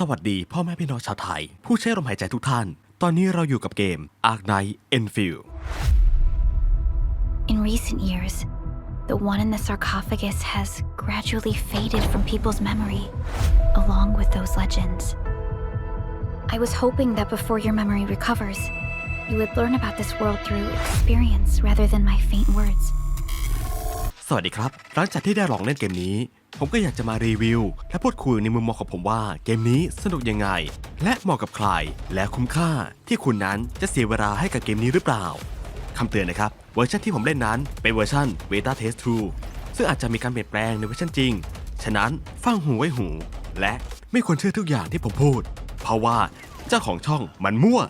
สวัสดีพ่อแม่พี่น้องชาวไทย ผู้ใช้ลมหายใจทุกท่าน ตอนนี้เราอยู่กับเกม Ark Knight Enfield In recent years, the one in the sarcophagus has gradually faded from people's memory, along with those legends. I was hoping that before your memory recovers, you would learn about this world through experience rather than my faint words. สวัสดีครับ หลังจากที่ได้ลองเล่นเกมนี้ ผมก็อยากจะมารีวิว และพูดคุยในมุมมองของผมว่าเกมนี้สนุกยังไง และเหมาะกับใคร และคุ้มค่าที่คุณนั้นจะเสียเวลาให้กับเกมนี้หรือเปล่าคำเตือนนะครับ เวอร์ชันที่ผมเล่นนั้นเป็นเวอร์ชัน Beta Test 2ซึ่งอาจจะมีการเปลี่ยนแปลงในเวอร์ชันจริง ฉะนั้นฟังหูไว้หู และไม่ควรเชื่อทุกอย่างที่ผมพูด เพราะว่าเจ้าของช่องมันมั่ว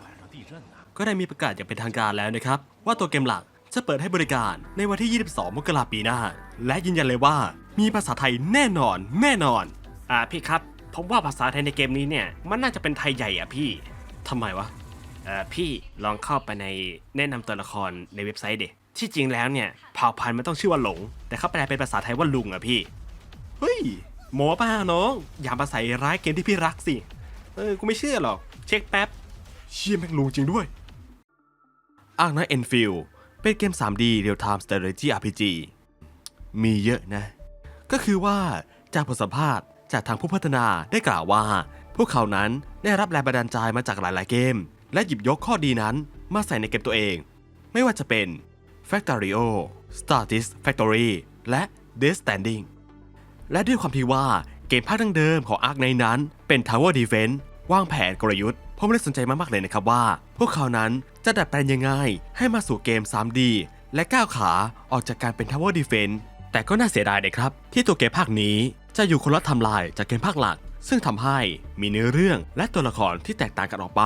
ก็ได้มีประกาศอย่างเป็นทางการแล้วนะครับ ว่าตัวเกมหลักจะเปิดให้บริการในวันที่ 22 มกราปีหน้า และยืนยันเลยว่า มีภาษาไทยแน่นอน แน่นอน อ่าพี่ครับผมว่าภาษาไทยในเกมนี้เนี่ยมันน่าจะเป็นไทยใหญ่อะพี่ทำไมวะ เอ่อพี่ลองเข้าไปในแนะนำตัวละครในเว็บไซต์เด็ที่จริงแล้วเนี่ยเผ่าพันธุ์มันต้องชื่อว่าหลง แต่เขาแปลเป็นภาษาไทยว่าลุงอะพี่ เฮ้ย หมอป้าน้องอย่ามาใส่ร้ายเกมที่พี่รักสิ เออ กูไม่เชื่อหรอก เช็คแป๊บ เชี่ยแม่งรู้จริงด้วย Ark Knight Enfield เป็นเกม 3D Real Time Strategy RPG มีเยอะนะ ก็คือว่าจากบทสัมภาษณ์จากทางผู้พัฒนาได้กล่าวว่า พวกเขานั้นได้รับแรงบันดาลใจมาจากหลาย ๆ เกม และหยิบยกข้อดีนั้นมาใส่ในเกมตัวเอง ไม่ว่าจะเป็น Factorio Statist Factory และ Death Standing และด้วยความที่ว่าเกมภาคดั้งเดิมของ Ark ในนั้นเป็น Tower Defense วางแผนกลยุทธ์ ผมเลยสนใจมาก ๆ เลยนะครับว่า พวกเขานั้นจะดัดแปลงยังไงให้มาสู่เกม 3D และก้าวขาออกจากการเป็น Tower Defense แต่ก็น่าเสียดายนะครับ ที่ตัวเกมภาคนี้จะอยู่คนละทำลายจากเกมภาคหลัก ซึ่งทำให้มีเนื้อเรื่องและตัวละครที่แตกต่างกันออกไป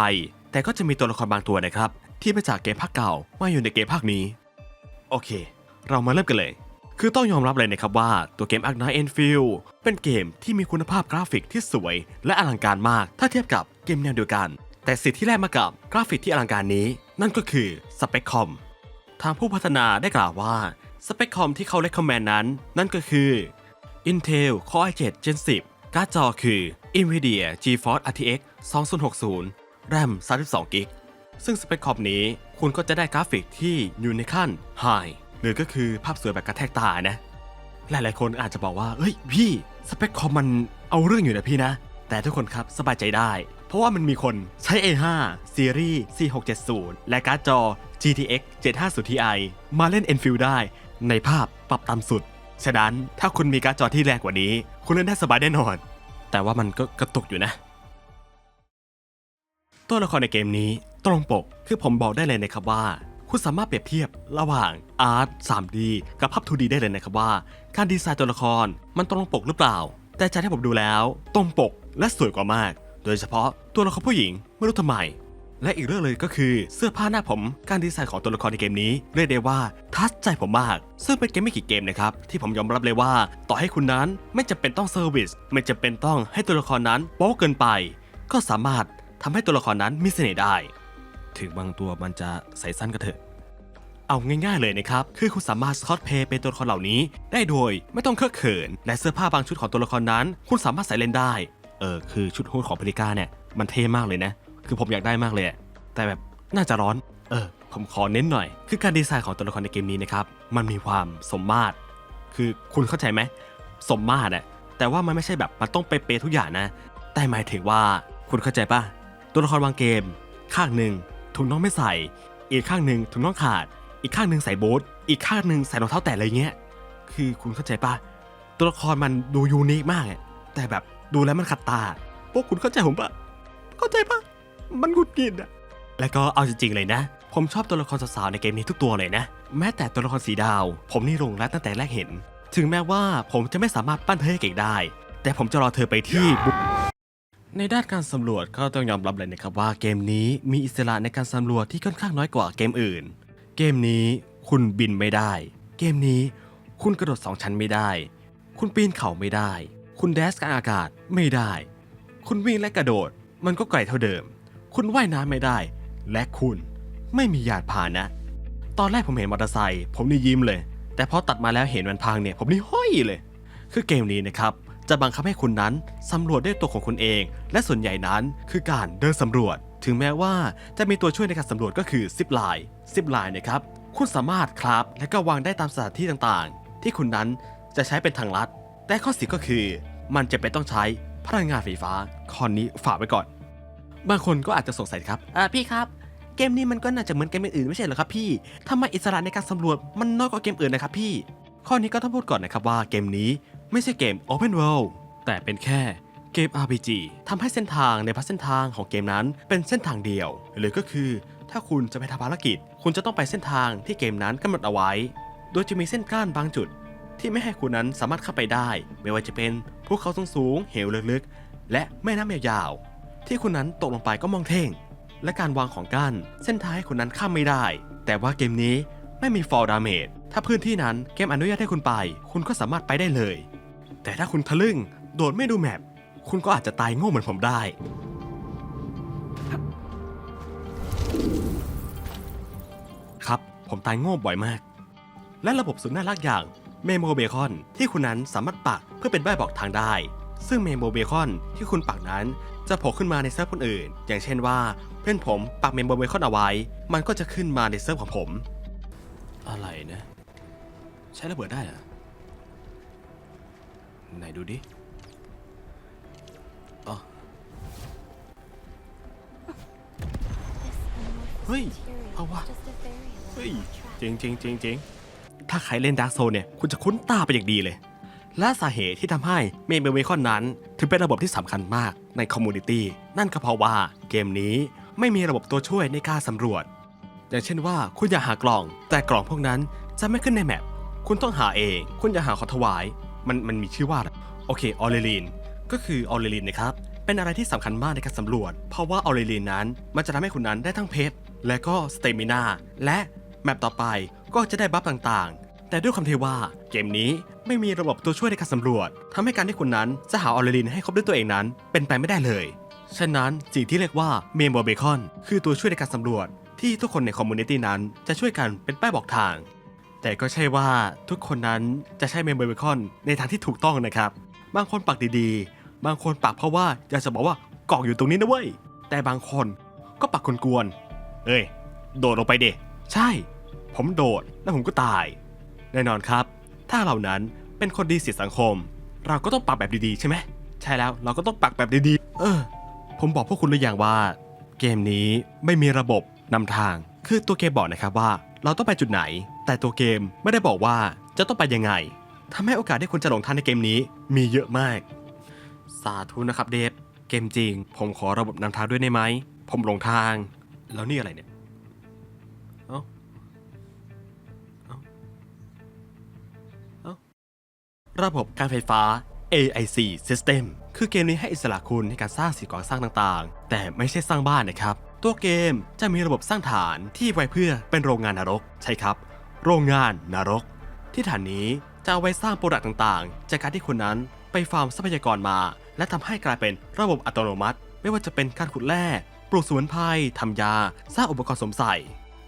แต่ก็จะมีตัวละครบางตัวนะครับ ที่มาจากเกมภาคเก่ามาอยู่ในเกมภาคนี้ โอเค เรามาเริ่มกันเลย คือต้องยอมรับเลยนะครับว่าตัวเกม Ark Knight Enfield เป็นเกมที่มีคุณภาพกราฟิกที่สวย และอลังการมาก ถ้าเทียบกับเกมแนวเดียวกัน แต่สิ่งที่แลกมากับกราฟิกที่อลังการนี้ นั่นก็คือสเปคคอมทางผู้พัฒนาได้กล่าวว่า สเปคคอมที่เขา recommend นั้น นั่นก็คือ Intel Core i7 Gen 10 การ์ดจอคือ Nvidia GeForce RTX 2060 RAM 32 g b ซึ่งสเปคคอมนี้คุณก็จะได้กราฟิกที่อยู่ในขั้น High หรือก็คือภาพสวยแบบกระแทกตานะ หลายๆคนอาจจะบอกว่า เฮ้ยพี่สเปคคอมมันเอาเรื่องอยู่นะพี่นะ แต่ทุกคนครับสบายใจได้ เพราะว่ามันมีคนใช้ A5 ซีรีส์4670 และการ์ดจอ GTX 750 Ti มาเล่น Enfield ได้ ในภาพปรับต่ำสุด ฉะนั้นถ้าคุณมีการ์ดจอที่แรงกว่านี้ คุณเล่นได้สบายแน่นอน แต่ว่ามันก็กระตุกอยู่นะ ตัวละครในเกมนี้ตรงปกคือผมบอกได้เลยนะครับว่า คุณสามารถเปรียบเทียบระหว่างอาร์ต 3D กับภาพ 2D ได้เลยนะครับว่า การดีไซน์ตัวละครมันตรงปกหรือเปล่า แต่จากที่ผมดูแล้วตรงปกและสวยกว่ามาก โดยเฉพาะตัวละครผู้หญิงไม่รู้ทำไม และอีกเรื่องเลยก็คือเสื้อผ้าหน้าผม การดีไซน์ของตัวละครในเกมนี้เรียกได้ว่าทัชใจผมมาก ซึ่งเป็นเกมไม่กี่เกมนะครับที่ผมยอมรับเลยว่า ต่อให้คุณนั้นไม่จำเป็นต้องเซอร์วิสไม่จำเป็นต้องให้ตัวละครนั้นโป๊เกินไป ก็สามารถทำให้ตัวละครนั้นมีเสน่ห์ได้ ถึงบางตัวมันจะใส่สั้นก็เถอะ เอาง่ายๆเลยนะครับ คือคุณสามารถสคอตเพย์เป็นตัวละครเหล่านี้ ได้โดยไม่ต้องเคอะเขิน และเสื้อผ้าบางชุดของตัวละครนั้น คุณสามารถใส่เล่นได้ เออคือชุดฮูดของพริก้าเนี่ยมันเท่มากเลยนะ คือผมอยากได้มากเลย แต่แบบน่าจะร้อน เออ ผมขอเน้นหน่อย คือการดีไซน์ของตัวละครในเกมนี้นะครับ มันมีความสมมาตร คือคุณเข้าใจไหม สมมาตรอะแต่ว่ามันไม่ใช่แบบมันต้องเป๊ะๆทุกอย่างนะ แต่หมายถึงว่าคุณเข้าใจปะตัวละครบางเกม ข้างหนึ่งถุงน่องไม่ใส่ อีกข้างหนึ่งถุงน่องขาด อีกข้างหนึ่งใส่โบ๊ทอีกข้างหนึ่งใส่รองเท้าแตะอะไรเงี้ย คือคุณเข้าใจปะตัวละครมันดูยูนิคมากอะแต่แบบดูแล้วมันขัดตา พวกคุณเข้าใจผมปะเข้าใจปะ มันหงุดหงิดอะแล้วก็เอาจริงๆเลยนะ ผมชอบตัวละครสาวๆในเกมนี้ทุกตัวเลยนะ แม้แต่ตัวละครสีดาว ผมนี่หลงรักตั้งแต่แรกเห็น ถึงแม้ว่าผมจะไม่สามารถปั้นเธอให้เก่งได้ แต่ผมจะรอเธอไปที่บุในด้านการสำรวจก็ต้องยอมรับเลยนะครับว่าเกมนี้มีอิสระในการสำรวจที่ค่อนข้างน้อยกว่าเกมอื่น เกมนี้คุณบินไม่ได้ เกมนี้คุณกระโดดสองชั้นไม่ได้ คุณปีนเขาไม่ได้ คุณแดสกลางอากาศไม่ได้ คุณวิ่งและกระโดด มันก็ไกลเท่าเดิม คุณว่ายน้ำไม่ได้ และคุณไม่มียานพาหนะ ตอนแรกผมเห็นมอเตอร์ไซค์ผมนี่ยิ้มเลย แต่พอตัดมาแล้วเห็นมันพังเนี่ย ผมนี่ห้อยเลย คือเกมนี้นะครับจะบังคับให้คุณนั้นสำรวจด้วยตัวของคุณเอง และส่วนใหญ่นั้นคือการเดินสำรวจ ถึงแม้ว่าจะมีตัวช่วยในการสำรวจก็คือซิปไลน์ซิปไลน์นะครับคุณสามารถคราฟและก็วางได้ตามสถานที่ต่างๆ ที่คุณนั้นจะใช้เป็นทางลัด แต่ข้อเสียก็คือ มันจะเป็นต้องใช้พลังงานไฟฟ้าข้อนี้ฝากไว้ก่อน บางคนก็อาจจะสงสัยครับอ่าพี่ครับ เกมนี้มันก็น่าจะเหมือนเกมอื่นๆไม่ใช่เหรอครับพี่ทำไมอิสระในการสำรวจมันน้อยกว่าเกมอื่นนะครับพี่ ข้อนี้ก็ต้องพูดก่อนนะครับว่าเกมนี้ไม่ใช่เกม Open World แต่เป็นแค่เกม RPG ทำให้เส้นทางในพัฒเส้นทางของเกมนั้นเป็นเส้นทางเดียวหรือก็คือ ถ้าคุณจะไปทำภารกิจ คุณจะต้องไปเส้นทางที่เกมนั้นกำหนดเอาไว้ โดยจะมีเส้นก้านบางจุด ที่ไม่ให้คุณนั้นสามารถเข้าไปได้ ไม่ว่าจะเป็นภูเขาสูงๆเหวลึกๆและแม่น้ำยาวๆ ที่คุณนั้นตกลงไปก็มองเท่ง และการวางของกั้นเส้นทางให้คุณนั้นข้ามไม่ได้ แต่ว่าเกมนี้ไม่มี fall damage ถ้าพื้นที่นั้นเกมอนุญาตให้คุณไป คุณก็สามารถไปได้เลย แต่ถ้าคุณทะลึ่งโดดไม่ดูแมปคุณก็อาจจะตายโง่เหมือนผมได้ ครับผมตายโง่บ่อยมาก และระบบสุดน่ารักอย่างเมโมเบคอนที่คุณนั้นสามารถปักเพื่อเป็นใบบอกทางได้ ซึ่งเมมโมเบคอนที่คุณปักนั้นจะโผล่ขึ้นมาในเซิร์ฟคนอื่น อย่างเช่นว่า เพื่อนผมปักเมมโมเบคอนเอาไว้ มันก็จะขึ้นมาในเซิร์ฟของผม อะไรนะ ใช้ระเบิดได้เหรอไหนดูดิอ๋อเฮ้ย เอาวะเฮ้ยจริงจริงจริงจริงถ้าใครเล่นดาร์กโซเนี่ย คุณจะคุ้นตาไปอย่างดีเลย และสาเหตุที่ทำให้เมนเบเวคอนนั้นถึงเป็นระบบที่สำคัญมากในคอมมูนิตี้นั่นก็เพราะว่าเกมนี้ไม่มีระบบตัวช่วยในการสำรวจ อย่างเช่นว่าคุณอยากหากล่อง แต่กล่องพวกนั้นจะไม่ขึ้นในแมปคุณต้องหาเอง คุณอยากหาขอถวาย มันมันมีชื่อว่าโอเคออเรลินก็คือออเรลินนะครับเป็นอะไรที่สำคัญมากในการสำรวจ เพราะว่าออเรลินนั้นมันจะทำให้คุณนั้นได้ทั้งเพชรและก็สเตมินาและแมปต่อไปก็จะได้บัฟต่างๆ แต่ด้วยความที่ว่าเกมนี้ไม่มีระบบตัวช่วยในการสำรวจทำให้การที่คุณนั้นจะหาออเรลินให้ครบด้วยตัวเองนั้น เป็นไปไม่ได้เลย ฉะนั้นสิ่งที่เรียกว่าเมมเบอร์เบคอนคือตัวช่วยในการสำรวจ ที่ทุกคนในคอมมูนิตี้นั้นจะช่วยกันเป็นป้ายบอกทาง แต่ก็ใช่ว่าทุกคนนั้นจะใช้เมมเบอร์เบคอนในทางที่ถูกต้องนะครับ บางคนปักดีๆ บางคนปักเพราะว่าอยากจะบอกว่ากล่องอยู่ตรงนี้นะเว้ย แต่บางคนก็ปักคนกวน เอ้ย โดดลงไปเดใช่ ผมโดดแล้วผมก็ตาย แน่นอนครับ ถ้าเรานั้นเป็นคนดีเสียสังคม เราก็ต้องปักแบบดีๆ ใช่ไหม ใช่แล้วเราก็ต้องปักแบบดีๆ เออ ผมบอกพวกคุณหรือยังว่า เกมนี้ไม่มีระบบนำทาง คือตัวเกมบอกนะครับว่า เราต้องไปจุดไหน แต่ตัวเกมไม่ได้บอกว่าจะต้องไปยังไงทำให้โอกาสที่คุณจะหลงทางในเกมนี้ มีเยอะมาก สาธุนะครับเดฟเกมจริง ผมขอระบบนำทางด้วยได้ไหม ผมหลงทาง แล้วนี่อะไรเนี่ย เอ้า ระบบการไฟฟ้า AIC System คือเกมนี้ให้อิสระคุณในการสร้างสิ่งก่อสร้างต่างๆ แต่ไม่ใช่สร้างบ้านนะครับ ตัวเกมจะมีระบบสร้างฐานที่ไว้เพื่อเป็นโรงงานนรก ใช่ครับ โรงงานนรก ที่ฐานนี้จะเอาไว้สร้างโปรดักต์ต่างๆ จากการที่คุณนั้นไปฟาร์มทรัพยากรมา และทำให้กลายเป็นระบบอัตโนมัติ ไม่ว่าจะเป็นการขุดแร่ปลูกสมุนไพรทำยา สร้างอุปกรณ์สมใส่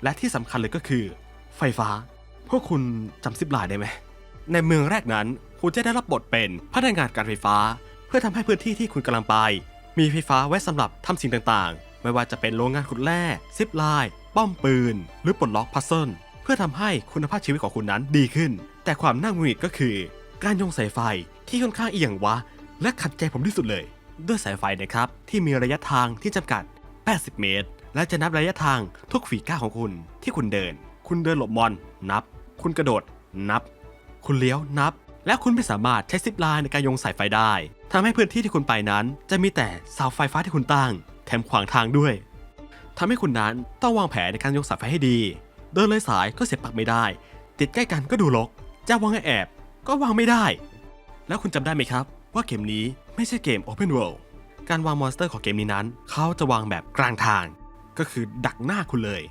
และที่สำคัญเลยก็คือ ไฟฟ้า พวกคุณจำซิปลน์ได้ไหม ในเมืองแรกนั้น คุณจะได้รับบทเป็นพนักงานการไฟฟ้า เพื่อทำให้พื้นที่ที่คุณกำลังไป มีไฟฟ้าไว้สำหรับทำสิ่งต่างๆ ไม่ว่าจะเป็นโรงงานขุดแร่ซิปไลน์ป้อมปืน หรือปลดล็อกพัซเซิลเพื่อทำให้คุณภาพชีวิตของคุณนั้นดีขึ้น แต่ความน่าหงุดหงิดก็คือ การโยงสายไฟที่ค่อนข้างเอียงวะ และขัดใจผมที่สุดเลย ด้วยสายไฟนะครับที่มีระยะทางที่จำกัด 80 เมตร และจะนับระยะทางทุกฝีก้าวของคุณที่คุณเดิน คุณเดินหลบมอนนับ คุณกระโดดนับ คุณเลี้ยวนับ และคุณไม่สามารถใช้ซิปไลน์ในการโยงสายไฟได้ทำให้พื้นที่ที่คุณไปนั้น จะมีแต่เสาไฟฟ้าที่คุณตั้ง แถมขวางทางด้วยทำให้คุณนั้นต้องวางแผนในการโยงสายไฟให้ดี เดินเลยสายก็เสียบปลักไม่ได้ ติดใกล้กันก็ดูรกจะวางแอบ ก็วางไม่ได้ แล้วคุณจำได้ไหมครับ ว่าเกมนี้ไม่ใช่เกม Open World การวางมอนสเตอร์ของเกมนี้นั้น เขาจะวางแบบกลางทาง ก็คือดักหน้าคุณเลย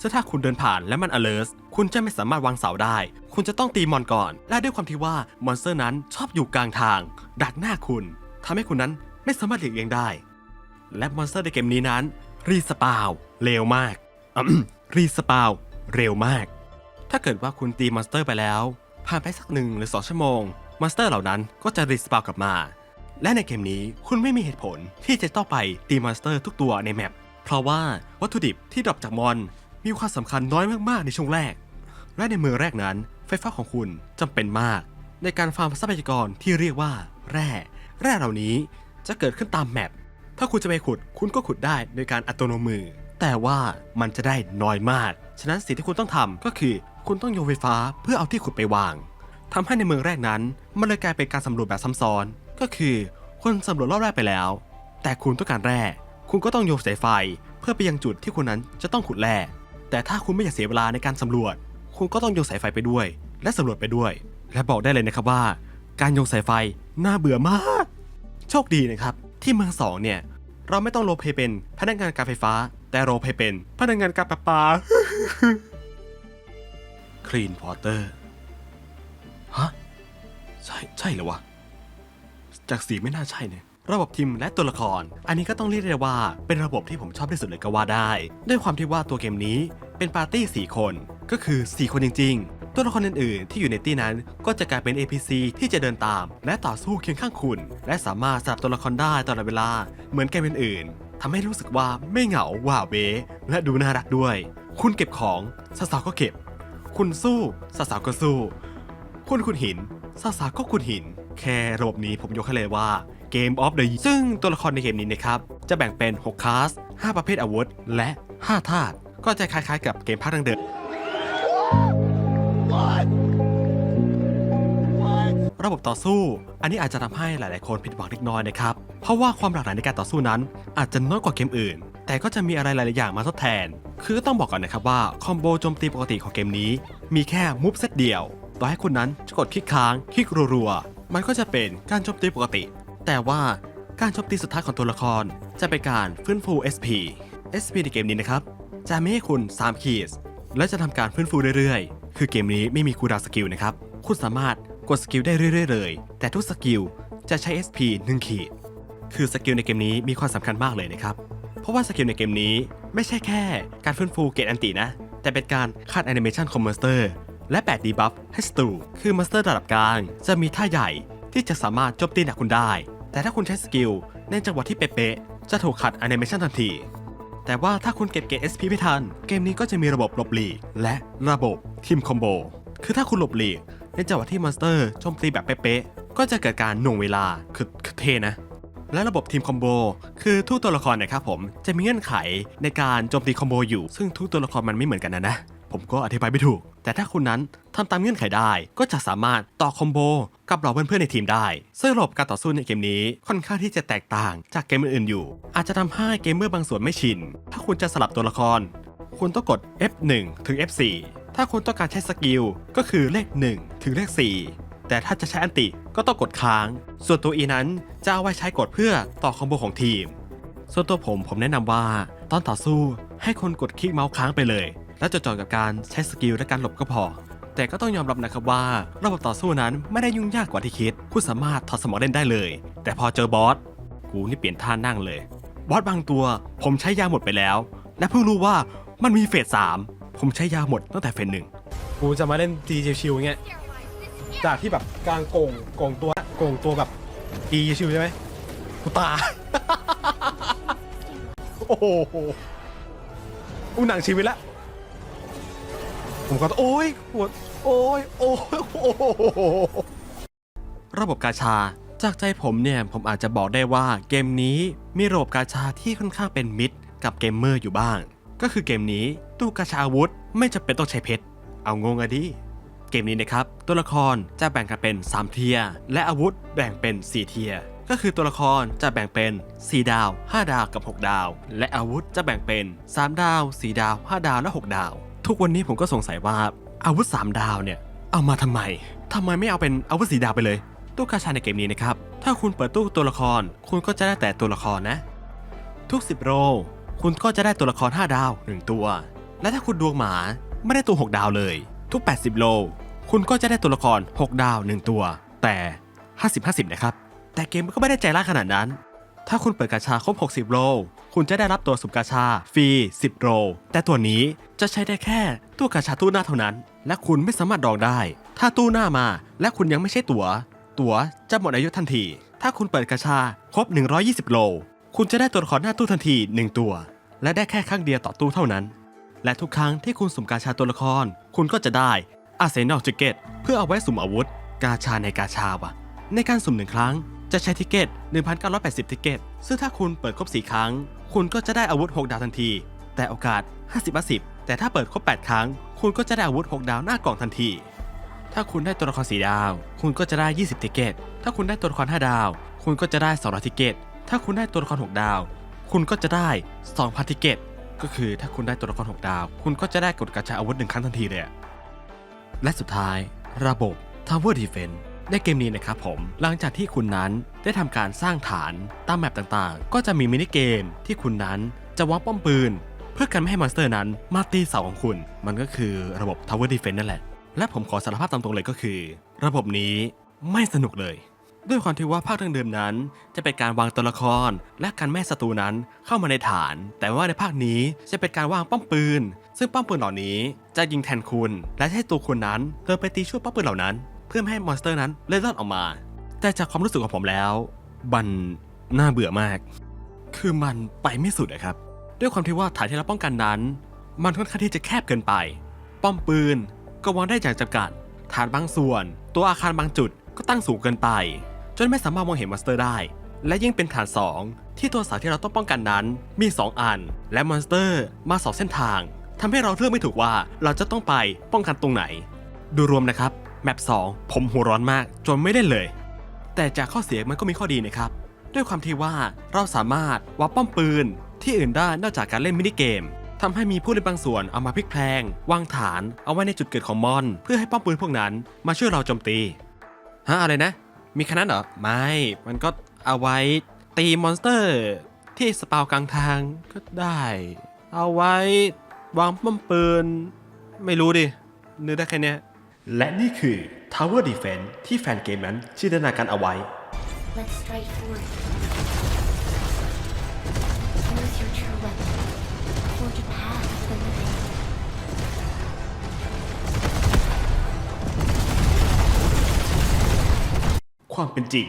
ซึ่งถ้าคุณเดินผ่านและมัน alert คุณจะไม่สามารถวางเสาได้ คุณจะต้องตีมอนก่อน และด้วยความที่ว่ามอนสเตอร์นั้นชอบอยู่กลางทาง ดักหน้าคุณทำให้คุณนั้นไม่สามารถหลีกเลี่ยงได้ และมอนสเตอร์ในเกมนี้นั้น รีสปาวเร็วมากอืมรีสปาวเร็วมาก ถ้าเกิดว่าคุณตีมอนสเตอร์ไปแล้วผ่านไปสักหนึ่งหรือ2ชั่วโมงมอนสเตอร์เหล่านั้นก็จะรีสปาวกลับมา และในเกมนี้คุณไม่มีเหตุผลที่จะต้องไปตีมอนสเตอร์ทุกตัวในแมปเพราะว่าวัตถุดิบที่ดรอปจากมอน มีความสำคัญน้อยมากๆในช่วงแรก และในเมืองแรกนั้น ไฟฟ้าของคุณจำเป็นมาก ในการฟาร์มทรัพยากรที่เรียกว่า แร่ แร่เหล่านี้จะเกิดขึ้นตามแมปถ้าคุณจะไปขุดคุณก็ขุดได้โดยการอัตโนมือ แต่ว่ามันจะได้น้อยมาก ฉะนั้นสิ่งที่คุณต้องทำก็คือ คุณต้องโยนไฟฟ้าเพื่อเอาที่ขุดไปวางทำให้ในเมืองแรกนั้น มันเลยกลายเป็นการสำรวจแบบซ้ำซ้อน ก็คือคุณสำรวจรอบแรกไปแล้ว แต่คุณต้องการแร่ คุณก็ต้องโยนสายไฟ เพื่อไปยังจุดที่คุณนั้นจะต้องขุดแร่ แต่ถ้าคุณไม่อยากเสียเวลาในการสำรวจ คุณก็ต้องโยนสายไฟไปด้วย และสำรวจไปด้วย และบอกได้เลยนะครับว่า การโยนสายไฟน่าเบื่อมาก โชคดีนะครับ ที่เมืองสองเนี่ยเราไม่ต้องโรเพย์เป็นพนักงานการไฟฟ้า แต่โรเพย์เป็นพนักงานการประปา Clean Water ฮะ ใช่ ใช่เหรอวะ จากสีไม่น่าใช่เนี่ย ระบบทีมและตัวละคร อันนี้ก็ต้องเรียกได้ว่าเป็นระบบที่ผมชอบที่สุดเลยก็ว่าได้ ด้วยความที่ว่าตัวเกมนี้เป็นปาร์ตี้ 4 คน ก็คือ 4 คนจริง ๆ ตัวละครอื่นๆที่อยู่ในตี้นั้น ก็จะกลายเป็น APC ที่จะเดินตาม และต่อสู้เคียงข้างคุณ และสามารถสลับตัวละครได้ตลอดเวลาเหมือนเกมอื่นๆทำให้รู้สึกว่าไม่เหงาว่าเวและดูน่ารักด้วย คุณเก็บของสาวๆก็เก็บ คุณสู้สาวๆก็สู้ คุณขุดหินสาวๆก็ขุดหิน แค่ระบบนี้ผมยกให้เลยว่า เกมออฟเดอะซึ่งตัวละครในเกมนี้นะครับ จะแบ่งเป็น 6 คลาส 5 ประเภทอาวุธ และ 5 ธาตุ ก็จะคล้ายๆกับเกมภาคดังเดิมระบบต่อสู้ อันนี้อาจจะทำให้หลาย ๆ คนผิดหวังเล็กน้อยนะครับ เพราะว่าความหลากหลายในการต่อสู้นั้น อาจจะน้อยกว่าเกมอื่น แต่ก็จะมีอะไรหลาย ๆ อย่างมาทดแทน คือต้องบอกก่อนนะครับว่าคอมโบโจมตีปกติของเกมนี้ มีแค่มูฟเซตเดียว ต่อให้คุณนั้นจะกดคลิกค้าง คลิกรัว ๆ มันก็จะเป็นการโจมตีปกติ แต่ว่าการโจมตีสุดท้ายของตัวละครจะเป็นการฟื้นฟู SP SP ในเกมนี้นะครับ จะไมีให้คุณ3คีสและจะทำการฟื้นฟูเรื่อยๆ คือเกมนี้ไม่มีคูดาวสกิลนะครับ คุณสามารถกดสกิลได้เรื่อยๆเลย แต่ทุกสกิลจะใช้ SP 1 ขีด คือสกิลในเกมนี้มีความสำคัญมากเลยนะครับ เพราะว่าสกิลในเกมนี้ไม่ใช่แค่การฟื้นฟูเกตอันตินะ แต่เป็นการคาดแอนิเมชันของมอนสเตอร์และแปดดีบัฟให้สตูคือมอนสเตอร์ระดับกลาง จะมีท่าใหญ่ที่จะสามารถโจมตีหนักคุณได้ แต่ถ้าคุณใช้สกิลในจังหวะที่เป๊ะๆจะถูกขัดแอนิเมชันทันที แต่ว่าถ้าคุณเก็บเกรด SP ไม่ทัน เกมนี้ก็จะมีระบบหลบหลีกและระบบทีมคอมโบ คือถ้าคุณหลบหลีกในจังหวะที่มอนสเตอร์โจมตีแบบเป๊ะๆก็จะเกิดการหน่วงเวลาคือคือเท่นะและระบบทีมคอมโบคือทุกตัวละครนะครับผมจะมีเงื่อนไขในการโจมตีคอมโบอยู่ ซึ่งทุกตัวละครมันไม่เหมือนกันนะนะ ผมก็อธิบายไม่ถูก แต่ถ้าคุณนั้นทำตามเงื่อนไขได้ก็จะสามารถต่อคอมโบกับเหล่าเพื่อนๆในทีมได้ซึ่งระบบการต่อสู้ในเกมนี้ค่อนข้างที่จะแตกต่างจากเกมอื่นๆอยู่ อาจจะทำให้เกมเมอร์บางส่วนไม่ชิน ถ้าคุณจะสลับตัวละคร คุณต้องกด F1 ถึง F4 ถ้าคุณต้องการใช้สกิลก็คือเลข 1 ถึงเลข 4 แต่ถ้าจะใช้อันติก็ต้องกดค้าง ส่วนตัว E นั้นจะเอาไว้ใช้กดเพื่อต่อคอมโบของทีม ส่วนตัวผมผมแนะนำว่า ตอนต่อสู้ให้คนกดคลิกเมาส์ค้างไปเลย แล้วจดจ่อกับการใช้สกิลและการหลบก็พอ แต่ก็ต้องยอมรับนะครับว่า ระบบต่อสู้นั้นไม่ได้ยุ่งยากกว่าที่คิด คุณสามารถถอดสมองเล่นได้เลย แต่พอเจอบอสกูนี่เปลี่ยนท่านั่งเลย บอสบางตัว ผมใช้ยาหมดไปแล้ว และเพิ่งรู้ว่ามันมีเฟสสามผมใช้ยาหมดตั้งแต่เฟสหนึ่งกูจะมาเล่นตีชิวๆเงี้ยจากที่แบบกลางโกงโกงตัวโกงตัวแบบตีชิวใช่ไหมกูตายโอ้โหกูหนังชีวิตละ ผมก็โอ้ยปวดโอ้ยโอ้ยโอ้ระบบกาชา จากใจผมเนี่ยผมอาจจะบอกได้ว่าเกมนี้มีระบบกาชาที่ค่อนข้างเป็นมิตรกับเกมเมอร์อยู่บ้าง ก็คือเกมนี้ตู้กาชาอาวุธไม่จำเป็นต้องใช้เพชรเอางงอะดิเกมนี้นะครับ ตัวละครจะแบ่งกันเป็น 3 เทียร์และอาวุธแบ่งเป็น 4 เทียร์ก็คือตัวละครจะแบ่งเป็น 4 ดาว 5 ดาวกับ 6 ดาว และอาวุธจะแบ่งเป็น 3 ดาว 4 ดาว 5 ดาวและ 6 ดาว ทุกวันนี้ผมก็สงสัยว่าอาวุธ 3 ดาวเนี่ย เอามาทำไมทำไมไม่เอาเป็นอาวุธสีดาวไปเลย ตู้กาชาในเกมนี้นะครับ ถ้าคุณเปิดตู้ตัวละคร คุณก็จะได้แต่ตัวละครนะ ทุก 10 โรลคุณก็จะได้ตัวละคร 5 ดาว 1 ตัว และถ้าคุณดวงหมาไม่ได้ตัว 6 ดาวเลย ทุก 80 โล คุณก็จะได้ตัวละคร 6 ดาว 1 ตัว แต่ 50-50 นะครับ แต่เกมก็ไม่ได้ใจร้ายขนาดนั้น ถ้าคุณเปิดกาชาครบ 60โลคุณจะได้รับตัวสุ่มกาชาฟรี 10โลแต่ตัวนี้จะใช้ได้แค่ตู้กาชาตู้หน้าเท่านั้น และคุณไม่สามารถดองได้ ถ้าตู้หน้ามาและคุณยังไม่ใช่ตัวตั๋วจะหมดอายุทันที ถ้าคุณเปิดกาชาครบ 120 โล คุณจะได้ตัวละครหน้าตู้ทันที 1 ตัว และได้แค่ครั้งเดียวต่อตู้เท่านั้น และทุกครั้งที่คุณสุ่มกาชาตัวละคร คุณก็จะได้อาเซนอลจิเกตเพื่อเอาไว้สุ่มอาวุธ กาชาในกาชาวะในการสุ่มหนึ่งครั้ง จะใช้ทิเกต 1,980 ทิเกต ซึ่งถ้าคุณเปิดครบ 4 ครั้ง คุณก็จะได้อาวุธ 6 ดาวทันที แต่โอกาส 50 50 แต่ถ้าเปิดครบ 8 ครั้ง คุณก็จะได้อาวุธ 6 ดาวหน้ากล่องทันที ถ้าคุณได้ตัวละครสีดาว คุณก็จะได้ 20 ทิเกต ถ้าคุณได้ตัวละคร 5 ดาว คุณก็จะได้200ทิเกต ถ้าคุณได้ตัวละคร 6 ดาว คุณก็จะได้ 2,000 ทิเกต ก็คือถ้าคุณได้ตัวละคร 6 ดาว คุณก็จะได้กดกระชาอาวุธหนึ่งครั้งทันทีเลยและสุดท้าย ระบบ Tower Defense ในเกมนี้นะครับผม หลังจากที่คุณนั้นได้ทำการสร้างฐานตามแมปต่างๆ ก็จะมีมินิเกมที่คุณนั้นจะวางป้อมปืน เพื่อกันไม่ให้มอนสเตอร์นั้นมาตีเสาของคุณ มันก็คือระบบ Tower Defense นั่นแหละ และผมขอสารภาพตามตรงเลยก็คือ ระบบนี้ไม่สนุกเลย ด้วยความที่ว่าภาคเดิมๆนั้น จะเป็นการวางตัวละคร และการแม่ศัตรูนั้นเข้ามาในฐาน แต่ว่าในภาคนี้จะเป็นการวางป้อมปืน ซึ่งป้อมปืนเหล่านี้จะยิงแทนคุณ และให้ตัวคุณนั้นเดินไปตีช่วยป้อมปืนเหล่านั้น เพื่อไม่ให้มอนสเตอร์นั้นเล่นรอดออกมา แต่จากความรู้สึกของผมแล้ว มันน่าเบื่อมาก คือมันไปไม่สุดอะครับ ด้วยความที่ว่าฐานที่เราป้องกันนั้น มันค่อนข้างที่จะแคบเกินไป ป้อมปืนก็วางได้อย่างจำกัด ฐานบางส่วน ตัวอาคารบางจุดก็ตั้งสูงเกินไป จนไม่สามารถมองเห็นมอนสเตอร์ได้ และยิ่งเป็นฐาน 2 ที่ตัวเสาที่เราต้องป้องกันนั้น มี 2 อัน และมอนสเตอร์มาสองเส้นทางทำให้เราเลือกไม่ถูกว่าเราจะต้องไปป้องกันตรงไหน ดูรวมนะครับ แมป2 ผมหัวร้อนมากจนไม่เล่นเลย แต่จากข้อเสียมันก็มีข้อดีนะครับ ด้วยความที่ว่าเราสามารถวางป้อมปืน ที่อื่นได้นอกจากการเล่นมินิเกมทำให้มีผู้เล่นบางส่วนเอามาพลิกแพลง วางฐานเอาไว้ในจุดเกิดของมอน เพื่อให้ป้อมปืนพวกนั้นมาช่วยเราโจมตีฮะอะไรนะ มีแค่นั้นเหรอ ไม่ มันก็เอาไว้ตีมอนสเตอร์ ที่สปาวกลางทางก็ได้ เอาไว้วางป้อมปืน ไม่รู้ดินึกได้แค่เนี้ย และนี่คือ Tower Defense ที่แฟนเกมนั้นจินตนาการเอาไว้ Let's strike forth. Use your true weapon. Forge a path of the living. ความเป็นจริง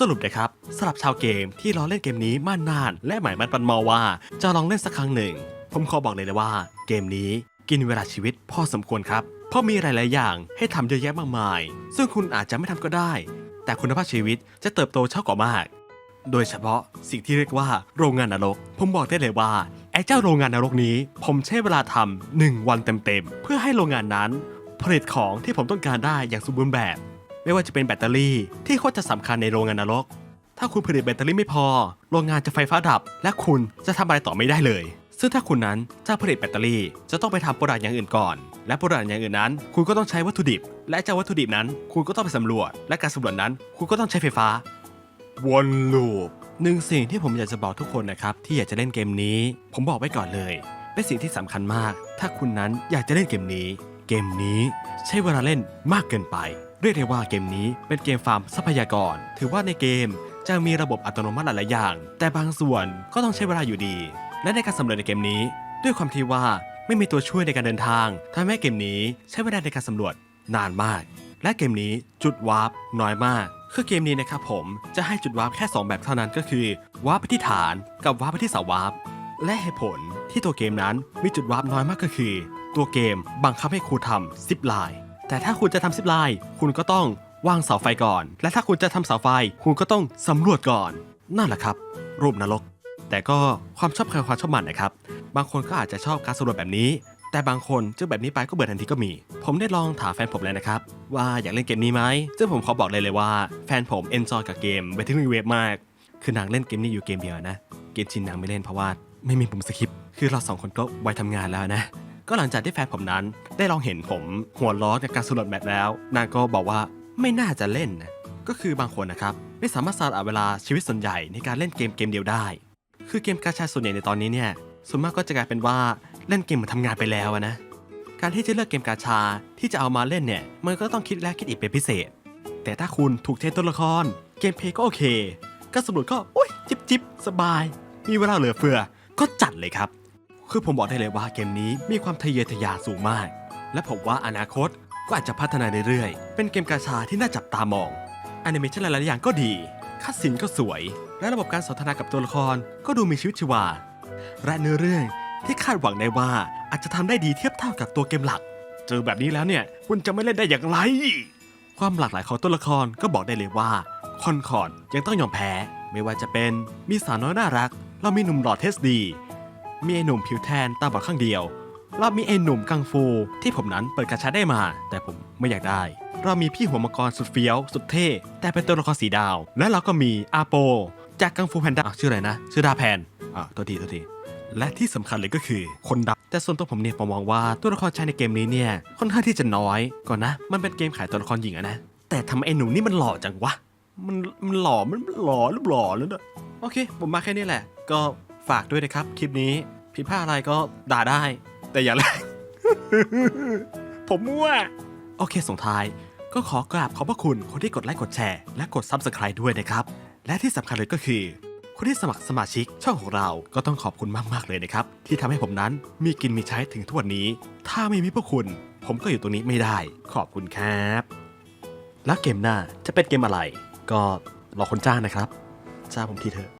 สรุปนะครับสำหรับชาวเกมที่รอเล่นเกมนี้มานาน และหมายมันปันมอว่าจะลองเล่นสักครั้งหนึ่ง ผมขอบอกเลยเลยว่า เกมนี้กินเวลาชีวิตพอสมควรครับ เพราะมีหลาย ๆ อย่างให้ทำเยอะแยะมากมาย ซึ่งคุณอาจจะไม่ทำก็ได้ แต่คุณภาพชีวิตจะเติบโตเท่ากว่ามาก โดยเฉพาะสิ่งที่เรียกว่าโรงงานนรก ผมบอกได้เลยว่าไอ้เจ้าโรงงานนรกนี้ ผมใช้เวลาทำหนึ่งวันเต็ม ๆ เพื่อให้โรงงานนั้นผลิตของที่ผมต้องการได้อย่างสมบูรณ์แบบ ไม่ว่าจะเป็นแบตเตอรี่ที่โคตรจะสำคัญในโรงงานนรก ถ้าคุณผลิตแบตเตอรี่ไม่พอ โรงงานจะไฟฟ้าดับ และคุณจะทำอะไรต่อไม่ได้เลย ซึ่งถ้าคุณนั้นจะผลิตแบตเตอรี่ จะต้องไปทำโปรดักต์อย่างอื่นก่อน และโปรดักต์อย่างอื่นนั้น คุณก็ต้องใช้วัตถุดิบ และเจ้าวัตถุดิบนั้น คุณก็ต้องไปสำรวจ และการสำรวจนั้น คุณก็ต้องใช้ไฟฟ้า วนลูปหนึ่งสิ่งที่ผมอยากจะบอกทุกคนนะครับที่อยากจะเล่นเกมนี้ ผมบอกไว้ก่อนเลย เป็นสิ่งที่สำคัญมาก ถ้าคุณนั้นอยากจะเล่นเกมนี้ เกมนี้ใช้เวลาเล่นมากเกินไป เรียกได้ว่าเกมนี้เป็นเกมฟาร์มทรัพยากร ถือว่าในเกมจะมีระบบอัตโนมัติหลายๆอย่าง แต่บางส่วนก็ต้องใช้เวลาอยู่ดี และในการสำรวจในเกมนี้ ด้วยความที่ว่าไม่มีตัวช่วยในการเดินทางทำให้เกมนี้ใช้เวลาในการสำรวจนานมาก และเกมนี้จุดวาร์ปน้อยมาก คือเกมนี้นะครับผมจะให้จุดวาร์ปแค่ 2 แบบเท่านั้นก็คือวาร์ปไปที่ฐานกับวาร์ปไปที่เสาวาร์ปและเหตุผลที่ตัวเกมนั้นมีจุดวาร์ปน้อยมากก็คือ ตัวเกมบังคับให้คุณทำซิปไลน์ แต่ถ้าคุณจะทำซิปไลน์คุณก็ต้องวางเสาไฟก่อน และถ้าคุณจะทำเสาไฟ คุณก็ต้องสำรวจก่อน นั่นแหละครับ รูปนรก แต่ก็ความชอบใครความชอบมันนะครับ บางคนก็อาจจะชอบการสำรวจแบบนี้ แต่บางคนเจอแบบนี้ไปก็เบื่อทันทีก็มี ผมได้ลองถามแฟนผมเลยนะครับ ว่าอยากเล่นเกมนี้ไหมซึ่งผมขอบอกเลยเลยว่าแฟนผมเอนจอยกับเกมเวทีเวฟมาก คือนางเล่นเกมนี้อยู่เกมเดียวนะ เกมชินนางไม่เล่นเพราะว่าไม่มีปุ่มสคริปคือเราสองคนก็วัยทำงานแล้วนะ ก็หลังจากที่แฟนผมนั้น ได้ลองเห็นผมหัวล้อกับการสำรวจแบบแล้ว นางก็บอกว่าไม่น่าจะเล่นนะ ก็คือบางคนนะครับไม่สามารถสละเวลาชีวิตส่วนใหญ่ในการเล่นเกมเกมเดียวได้ คือเกมกาชาส่วนใหญ่ในตอนนี้เนี่ยส่วนมากก็จะกลายเป็นว่าเล่นเกมเหมือนทำงานไปแล้วนะ การที่จะเลือกเกมกาชาที่จะเอามาเล่นเนี่ย มันก็ต้องคิดและคิดอีกเป็นพิเศษ แต่ถ้าคุณถูกใจตัวละคร เกมเพย์ก็โอเค การสำรวจก็โอ้ยจิบจิบสบาย มีเวลาเหลือเฟือ ก็จัดเลยครับ คือผมบอกได้เลยว่าเกมนี้มีความทะเยอทะยานสูงมาก และผมว่าอนาคตก็อาจจะพัฒนาเรื่อยๆ เป็นเกมกาชาที่น่าจับตามองแอนิเมชันหลายๆอย่างก็ดีคัดสินก็สวย และระบบการสนทนากับตัวละครก็ดูมีชีวิตชีวา และเนื้อเรื่องที่คาดหวังได้ว่าอาจจะทำได้ดีเทียบเท่ากับตัวเกมหลัก เจอแบบนี้แล้วเนี่ยคุณจะไม่เล่นได้อย่างไร ความหลากหลายของตัวละครก็บอกได้เลยว่าคอนคอร์ดยังต้องยอมแพ้ ไม่ว่าจะเป็นมีสาวน้อยน่ารัก เรามีหนุ่มหล่อเทสดี มีไอ้หนุ่มผิวแทนตาบอดข้างเดียวเรามีไอ้หนุ่มกังฟู ที่ผมนั้นเปิดกระชาได้มา แต่ผมไม่อยากได้ เรามีพี่หัวมังกรสุดเฟี้ยว สุดเท่ แต่เป็นตัวละครสีดาว และเราก็มีอาโป จากกังฟูแพนด้าชื่ออะไรนะ ชื่อดาแพนอ่าตัวทีตัวทีและที่สำคัญเลยก็คือคนดับ แต่ส่วนตัวผมเนี่ยผมมองว่าตัวละครชายในเกมนี้เนี่ยค่อนข้างที่จะน้อยก่อนนะ มันเป็นเกมขายตัวละครหญิงอะนะ แต่ทำไมไอ้หนุ่มนี่มันหล่อจังวะมันมันหล่อมันหล่อหรือหล่อแล้วเนอะโอเค ผมมาแค่นี้แหละ ก็ ฝากด้วยนะครับ คลิปนี้ผิดพลาดอะไรก็ด่าได้ แต่อย่าแรงผมมั่ว โอเคส่งท้าย ก็ขอกราบขอบพระคุณคนที่กดไลค์กดแชร์และกด Subscribe ด้วยนะครับ และที่สำคัญเลยก็คือ คนที่สมัครสมาชิกช่องของเราก็ต้องขอบคุณมาก ๆ เลยนะครับ ที่ทำให้ผมนั้นมีกินมีใช้ถึงทุกวันนี้ ถ้าไม่มีพวกคุณ ผมก็อยู่ตรงนี้ไม่ได้ ขอบคุณครับ แล้วเกมหน้าจะเป็นเกมอะไร ก็รอคนจ้างนะครับ จ้างผมทีเถอะ